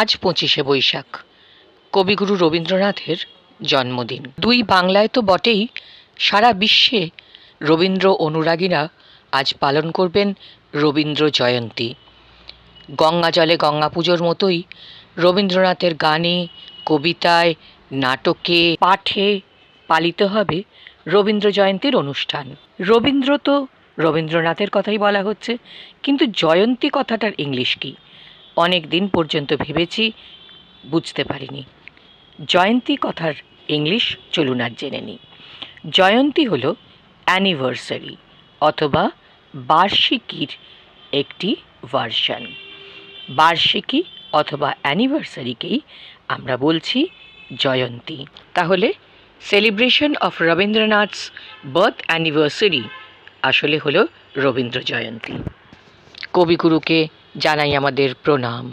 আজ পঁচিশে বৈশাখ। কবিগুরু রবীন্দ্রনাথের জন্মদিন। দুই বাংলায় তো বটেই, সারা বিশ্বে রবীন্দ্র অনুরাগীরা আজ পালন করবেন রবীন্দ্র জয়ন্তী। গঙ্গা জলে গঙ্গা পুজোর মতোই রবীন্দ্রনাথের গানে, কবিতায়, নাটকে, পাঠে পালিত হবে রবীন্দ্র জয়ন্তীর অনুষ্ঠান। রবীন্দ্র তো রবীন্দ্রনাথের কথাই বলা হচ্ছে, কিন্তু জয়ন্তী কথাটার ইংলিশ কী? অনেক দিন পর্যন্ত ভেবেছি, বুঝতে পারিনি। জয়ন্তী কথার ইংলিশ চলুন আর জেনে নিই। জয়ন্তী হলো অ্যানিভার্সারি অথবা বার্ষিকীর একটি ভার্সন বার্ষিকী অথবা অ্যানিভার্সারিকেই আমরা বলছি জয়ন্তী। তাহলে celebration of Rabindranath's birth anniversary আসলে হলো রবীন্দ্র জয়ন্তী। কবিগুরুকে জানাই আমাদের প্রণাম।